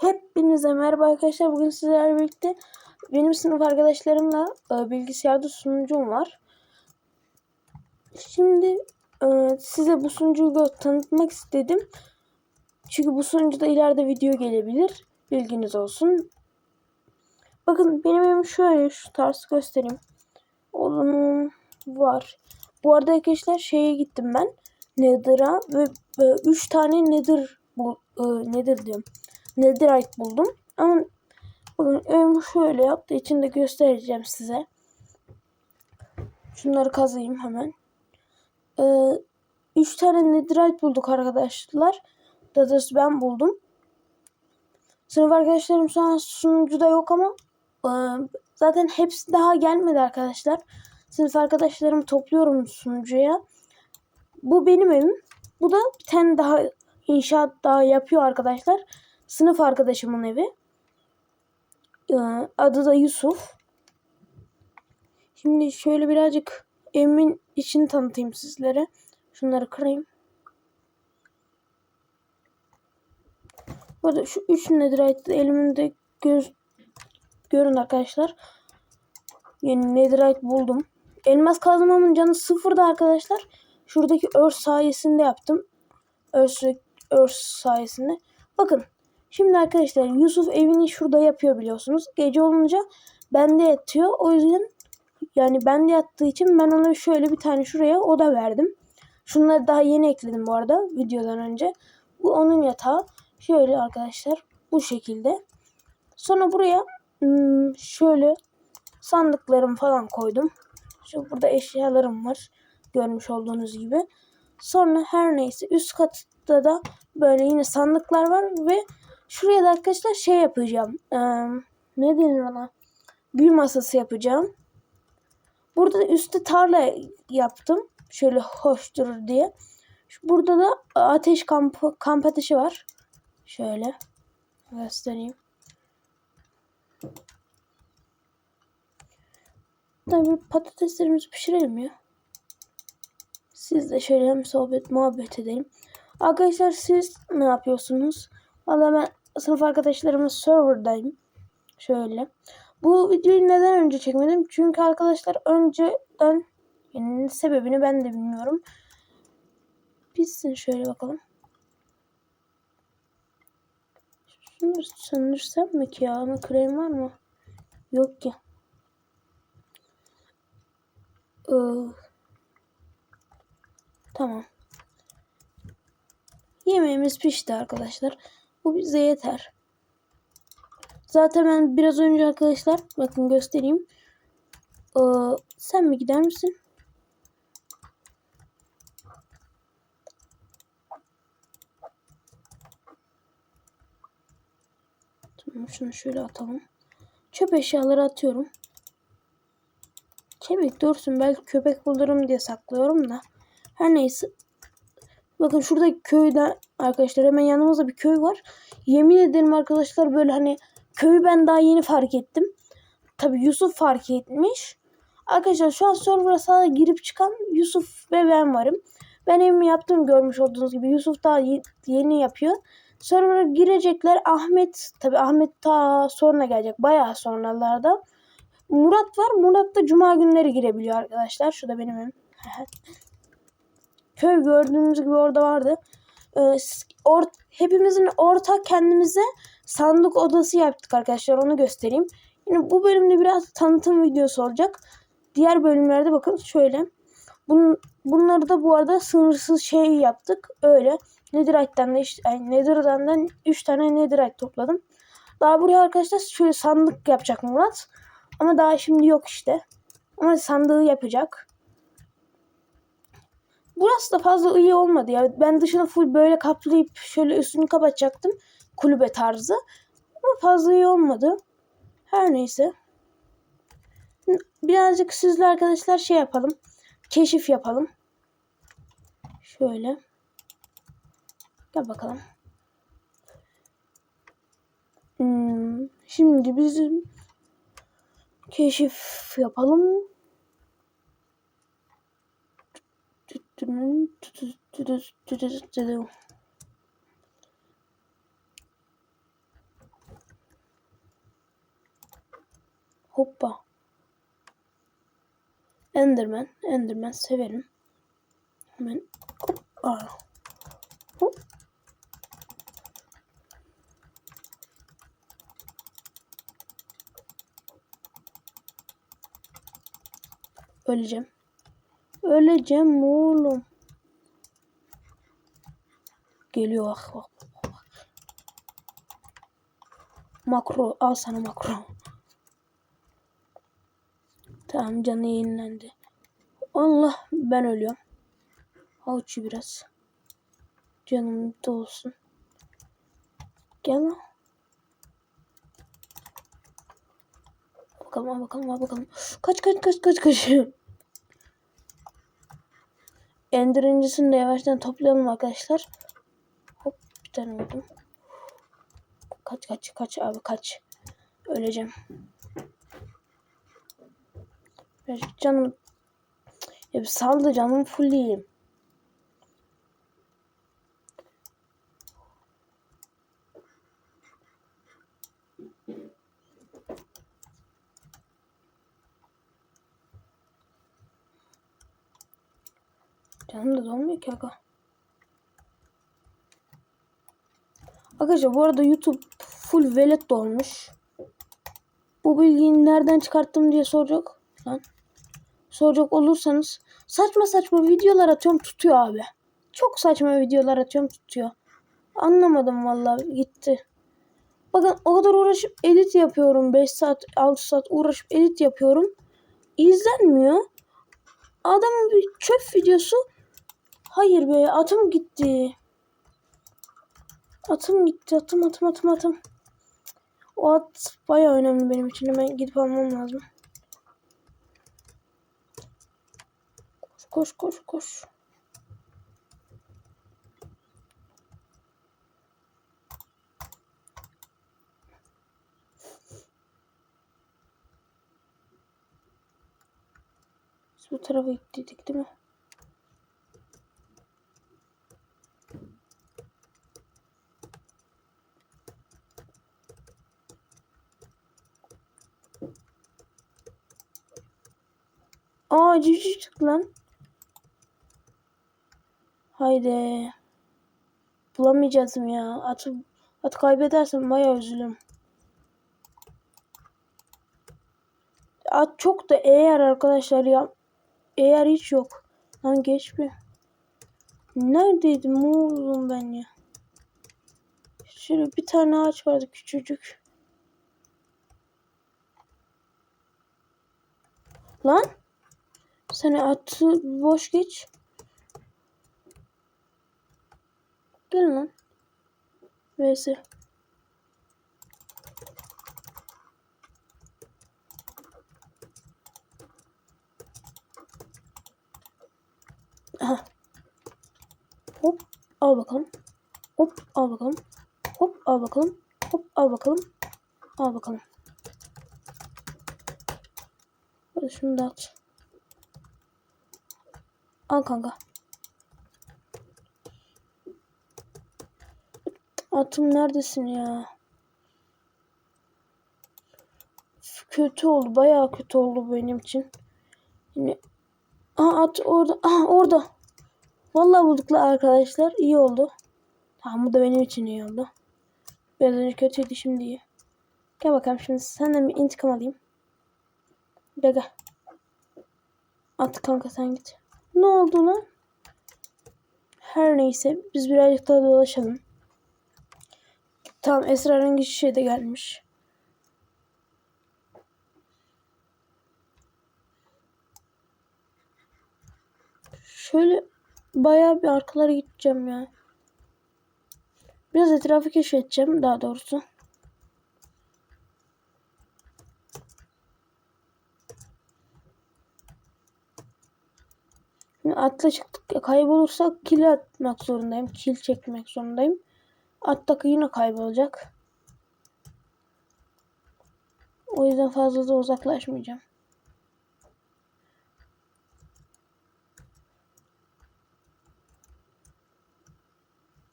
Hepinize merhaba arkadaşlar. Bugün sizlerle birlikte benim sınıf arkadaşlarımla e, bilgisayarda sunucum var. Şimdi e, size bu sunucuyu tanıtmak istedim. Çünkü bu sunucuda ileride video gelebilir. Bilginiz olsun. Bakın benim evim şöyle şu tarz göstereyim. Oğlum var. Bu arada arkadaşlar şeye gittim ben. Nether'a ve 3 tane Nether bu e, Nether diyorum. Netherite buldum. Ama bakın evimi şöyle yaptı. İçinde göstereceğim size. Şunları kazayım hemen. Ee, üç tane Netherite bulduk arkadaşlar. Daha doğrusu ben buldum. Sınıf arkadaşlarım şu an sunucuda yok ama e, zaten hepsi daha gelmedi arkadaşlar. Sınıf arkadaşlarımı topluyorum sunucuya. Bu benim evim. Bu da bir tane daha inşaat daha yapıyor arkadaşlar. Sınıf arkadaşımın evi. Ee, adı da Yusuf. Şimdi şöyle birazcık evimin içini tanıtayım sizlere. Şunları kırayım. Burada şu üç netherite elimde göz görün arkadaşlar. Yeni netherite buldum. Elmas kazmamın canı sıfırda arkadaşlar. Şuradaki örs sayesinde yaptım. Örs, örs sayesinde. Bakın Şimdi arkadaşlar Yusuf evini şurada yapıyor biliyorsunuz. Gece olunca bende yatıyor. O yüzden yani bende yattığı için ben ona şöyle bir tane şuraya oda verdim. Şunları daha yeni ekledim bu arada videodan önce. Bu onun yatağı. Şöyle arkadaşlar bu şekilde. Sonra buraya hmm, şöyle sandıklarım falan koydum. Şu burada eşyalarım var. Görmüş olduğunuz gibi. Sonra her neyse üst katta da böyle yine sandıklar var ve Şuraya da arkadaşlar şey yapacağım. Ee, ne denir ona? Büyü masası yapacağım. Burada da üstte tarla yaptım. Şöyle hoş durur diye. Burada da ateş kamp, kamp ateşi var. Şöyle göstereyim. Bir patateslerimizi pişirelim ya. Siz de şöyle hem sohbet muhabbet edelim. Arkadaşlar siz ne yapıyorsunuz? Valla ben sınıf arkadaşlarımız serverdayım. Şöyle. Bu videoyu neden önce çekmedim? Çünkü arkadaşlar önceden yani sebebini ben de bilmiyorum. Bitsin şöyle bakalım. Şunu söndürsem mi ki ya? Ama krem var mı? Yok ki. Ee, tamam. Yemeğimiz pişti arkadaşlar. Bu bize yeter. Zaten ben biraz önce arkadaşlar bakın göstereyim. Ee, sen mi gider misin? Tamam şunu şöyle atalım. Çöp eşyaları atıyorum. Kemik dursun belki köpek bulurum diye saklıyorum da. Her neyse Bakın şurada köyde arkadaşlar hemen yanımızda bir köy var. Yemin ederim arkadaşlar böyle hani köyü ben daha yeni fark ettim. Tabi Yusuf fark etmiş. Arkadaşlar şu an server'a sadece girip çıkan Yusuf ve ben varım. Ben evimi yaptım görmüş olduğunuz gibi. Yusuf daha yeni yapıyor. Server'a girecekler. Ahmet tabi Ahmet ta sonra gelecek. Bayağı sonralarda. Murat var. Murat da cuma günleri girebiliyor arkadaşlar. Şu da benim evim. köy gördüğünüz gibi orada vardı. Ee, or hepimizin ortak kendimize sandık odası yaptık arkadaşlar. Onu göstereyim. Yine bu bölümde biraz tanıtım videosu olacak. Diğer bölümlerde bakın şöyle. Bun, bunları da bu arada sınırsız şey yaptık. Öyle. Netherite'den de işte, yani Netherite'den 3 tane Netherite topladım. Daha buraya arkadaşlar şöyle sandık yapacak Murat. Ama daha şimdi yok işte. Ama sandığı yapacak. Burası da fazla iyi olmadı ya. Ben dışını full böyle kaplayıp şöyle üstünü kapatacaktım. Kulübe tarzı. Ama fazla iyi olmadı. Her neyse. Birazcık sizle arkadaşlar şey yapalım. Keşif yapalım. Şöyle. Gel bakalım. Hmm, şimdi bizim keşif yapalım. Hoppa. Enderman. Enderman severim. Hemen hoppa. Hop. Öleceğim. Öleceğim oğlum. Geliyor bak bak. bak. Makro al sana makro. Tamam canı yenilendi. Allah ben ölüyorum. Havuçu biraz. Canım da olsun. Gel lan. Bakalım al bakalım al bakalım. Kaç kaç kaç kaç kaç. Ender incisini de yavaştan toplayalım arkadaşlar. Hop bir tane vurdum. Kaç kaç kaç abi kaç. Öleceğim. Birazcık canım. Ya bir saldı canım fulleyim. Canım da dolmuyor ki aga. Arkadaşlar bu arada YouTube full velet dolmuş. Bu bilgiyi nereden çıkarttım diye soracak. Lan. Soracak olursanız saçma saçma videolar atıyorum tutuyor abi. Çok saçma videolar atıyorum tutuyor. Anlamadım vallahi gitti. Bakın o kadar uğraşıp edit yapıyorum. 5 saat 6 saat uğraşıp edit yapıyorum. İzlenmiyor. Adamın bir çöp videosu. Hayır be atım gitti. Atım gitti. Atım atım atım atım. O at bayağı önemli benim için. Hemen gidip almam lazım. Koş koş koş. Biz bu tarafa gittik değil mi? Aa çıktı lan. Haydi. Bulamayacağız mı ya? Atı, at kaybedersem bayağı üzülürüm. At çok da eğer arkadaşlar ya. Eğer hiç yok. Lan geç bir. Neredeydim oğlum ben ya? Şöyle bir tane ağaç vardı küçücük. Lan. Sen atı boş geç. Gel lan. Neyse. Aha. Hop al bakalım. Hop al bakalım. Hop al bakalım. Hop al bakalım. Al bakalım. Hadi şunu da at. Al kanka. Atım neredesin ya? Kötü oldu. Bayağı kötü oldu benim için. Yine Aa, at orada. Aa, orada. Vallahi bulduk la arkadaşlar. İyi oldu. Tamam bu da benim için iyi oldu. Biraz önce kötüydü şimdi iyi. Gel bakalım şimdi senden bir intikam alayım. Gel gel. At kanka sen git. Ne oldu lan? Her neyse biz birazcık daha dolaşalım. Tamam esrarengiz şişe de gelmiş. Şöyle bayağı bir arkalara gideceğim ya. Biraz etrafı keşfedeceğim daha doğrusu. Şimdi atla çıktık kaybolursak kill atmak zorundayım. Kill çekmek zorundayım. At yine kaybolacak. O yüzden fazla da uzaklaşmayacağım.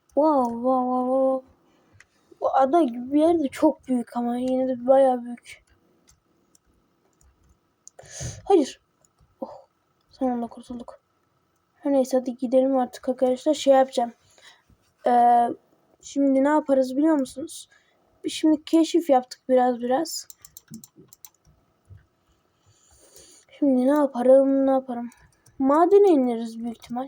Wow, wow, wow, wow. Bu ada gibi bir yer de çok büyük ama yine de bayağı büyük. Hayır. Oh. Sonunda kurtulduk. Her neyse hadi gidelim artık arkadaşlar. Şey yapacağım. Ee, şimdi ne yaparız biliyor musunuz? Şimdi keşif yaptık biraz biraz. Şimdi ne yaparım ne yaparım. Madene ineriz büyük ihtimal.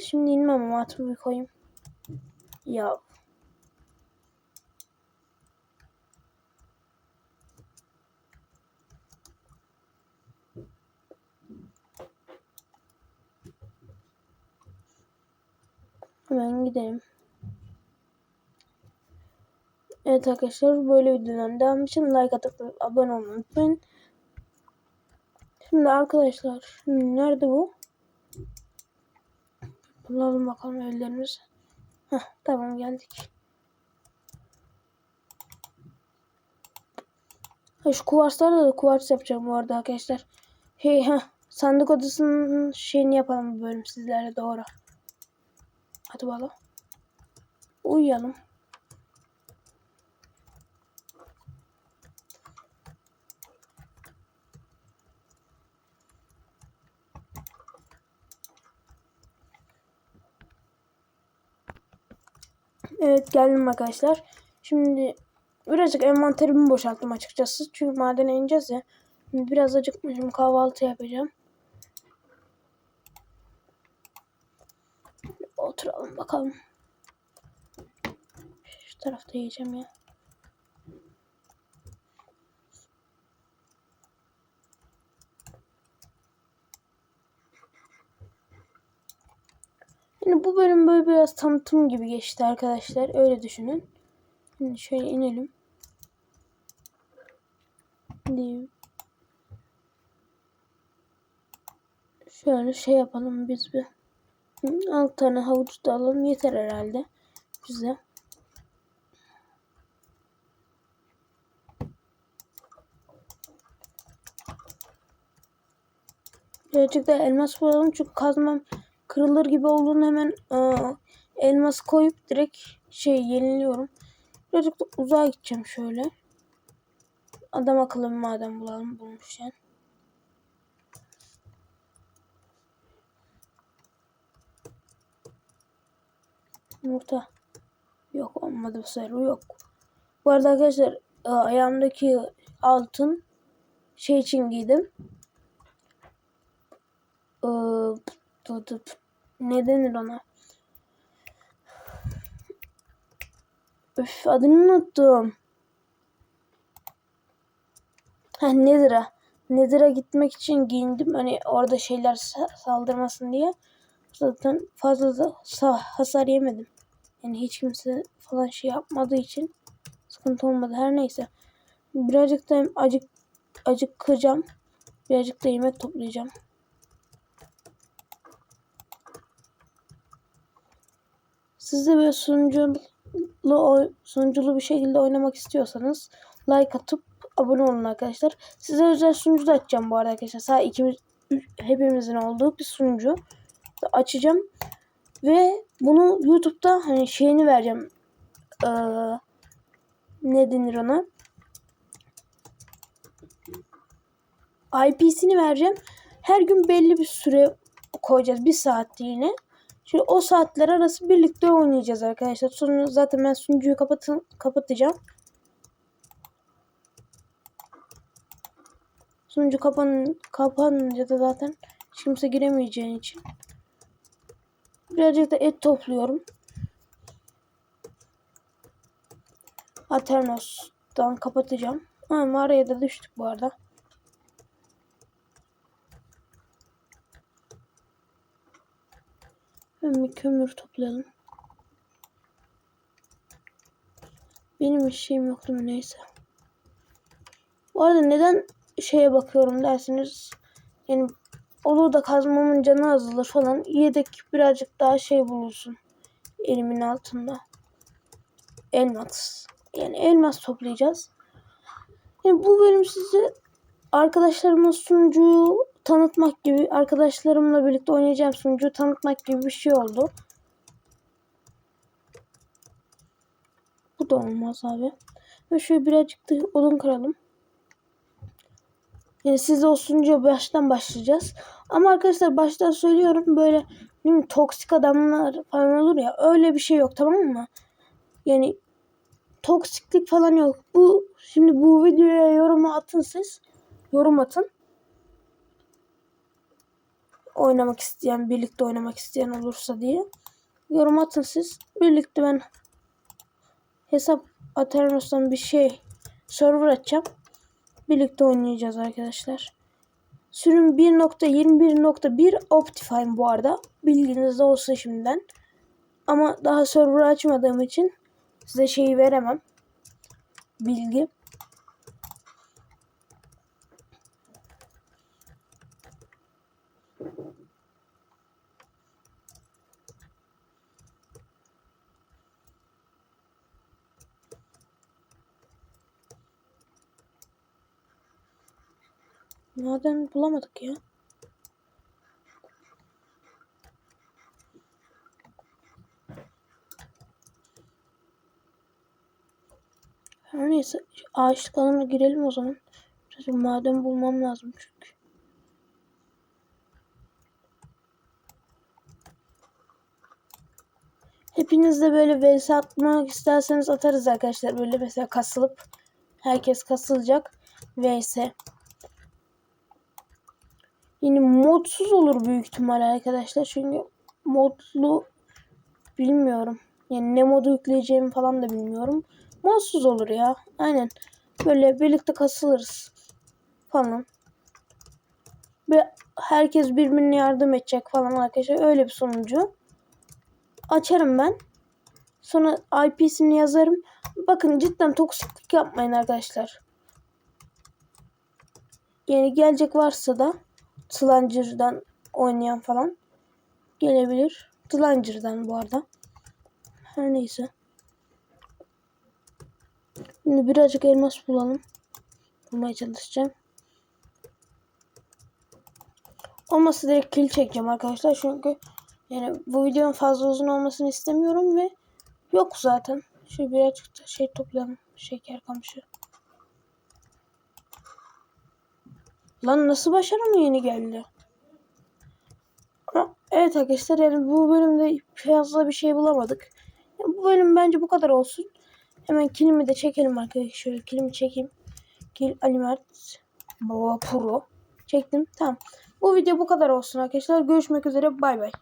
Şimdi inmem ama atımı bir koyayım. Ya. Hemen gidelim. Evet arkadaşlar böyle videoların devamı için like atıp abone olmayı unutmayın. Şimdi arkadaşlar şimdi nerede bu? Bulalım bakalım ellerimiz. Heh, tamam geldik. Ha, şu kuvarslarda da kuvars yapacağım bu arada arkadaşlar. Hey ha sandık odasının şeyini yapalım bu bölüm sizlerle doğru. Hadi bakalım. Uyuyalım. Evet geldim arkadaşlar. Şimdi birazcık envanterimi boşalttım açıkçası. Çünkü madene ineceğiz ya. Biraz acıkmışım kahvaltı yapacağım. Bakalım. Şu tarafta yiyeceğim ya. Yani bu bölüm böyle biraz tanıtım gibi geçti arkadaşlar. Öyle düşünün. Şimdi şöyle inelim. Diyeyim. Şöyle şey yapalım biz bir. 6 tane havuç da alalım. Yeter herhalde. Bize. Birazcık da elmas bulalım çünkü kazmam kırılır gibi olduğunu hemen e, elmas koyup direkt şey yeniliyorum. Birazcık da uzağa gideceğim şöyle. Adam akıllı bir maden bulalım bulmuşken. Yumurta. Yok olmadı bu sefer. Yok. Bu arada arkadaşlar e, ayağımdaki altın şey için giydim. Tutup ne denir ona? Üf adını unuttum. Ha Nether'a. Nether'a gitmek için giyindim. Hani orada şeyler saldırmasın diye. Zaten fazla da hasar yemedim. Yani hiç kimse falan şey yapmadığı için sıkıntı olmadı. Her neyse. Birazcık da acık acıkacağım. Birazcık da yemek toplayacağım. Siz de böyle sunuculu, sunuculu bir şekilde oynamak istiyorsanız like atıp abone olun arkadaşlar. Size özel sunucu da açacağım bu arada arkadaşlar. Sadece ikimiz hepimizin olduğu bir sunucu açacağım. Ve bunu YouTube'da hani şeyini vereceğim. Ee, ne denir ona? IP'sini vereceğim. Her gün belli bir süre koyacağız. Bir saatliğine. Şimdi o saatler arası birlikte oynayacağız arkadaşlar. Sonra zaten ben sunucuyu kapatın, kapatacağım. Sunucu kapan, kapanınca da zaten kimse giremeyeceğin için. Birazcık da et topluyorum. Aternos'tan kapatacağım. Ha, mağaraya da düştük bu arada. Hemen bir kömür toplayalım. Benim bir şeyim yoktu mu neyse. Bu arada neden şeye bakıyorum dersiniz. Yani olur da kazmamın canı azalır falan. Yedek birazcık daha şey bulursun. Elimin altında. Elmas. Yani elmas toplayacağız. Yani bu bölüm size arkadaşlarıma sunucuyu tanıtmak gibi arkadaşlarımla birlikte oynayacağım sunucuyu tanıtmak gibi bir şey oldu. Bu da olmaz abi. Ve şöyle birazcık da odun kıralım. Yani sizde olsunca baştan başlayacağız. Ama arkadaşlar baştan söylüyorum böyle bileyim, toksik adamlar falan olur ya öyle bir şey yok tamam mı? Yani toksiklik falan yok. Bu şimdi bu videoya yorum atın siz. Yorum atın. Oynamak isteyen, birlikte oynamak isteyen olursa diye. Yorum atın siz. Birlikte ben hesap Aternos'tan bir şey server açacağım. Birlikte oynayacağız arkadaşlar. Sürüm 1.21.1 Optifine bu arada. Bilginizde olsun şimdiden. Ama daha server açmadığım için size şeyi veremem. Bilgi. Maden bulamadık ya. Her neyse ağaçlık alanına girelim o zaman. Biraz maden bulmam lazım çünkü. Hepiniz de böyle vs atmak isterseniz atarız arkadaşlar. Böyle mesela kasılıp herkes kasılacak vs. Yine modsuz olur büyük ihtimal arkadaşlar. Çünkü modlu bilmiyorum. Yani ne modu yükleyeceğimi falan da bilmiyorum. Modsuz olur ya. Aynen. Böyle birlikte kasılırız falan. Ve herkes birbirine yardım edecek falan arkadaşlar. Öyle bir sonucu. Açarım ben. Sonra IP'sini yazarım. Bakın cidden toksiklik yapmayın arkadaşlar. Yani gelecek varsa da Slanger'dan oynayan falan gelebilir. Slanger'dan bu arada. Her neyse. Şimdi birazcık elmas bulalım. Bulmaya çalışacağım. Olmasa direkt kill çekeceğim arkadaşlar. Çünkü yani bu videonun fazla uzun olmasını istemiyorum ve yok zaten. Şöyle birazcık da şey toplayalım. Şeker kamışı. Lan nasıl başarı mı yeni geldi? Ama evet arkadaşlar yani bu bölümde fazla bir şey bulamadık. Yani bu bölüm bence bu kadar olsun. Hemen kilimi de çekelim arkadaşlar. Şöyle kilimi çekeyim. Kil Alimert Baba Pro. Çektim. Tamam. Bu video bu kadar olsun arkadaşlar. Görüşmek üzere. Bay bay.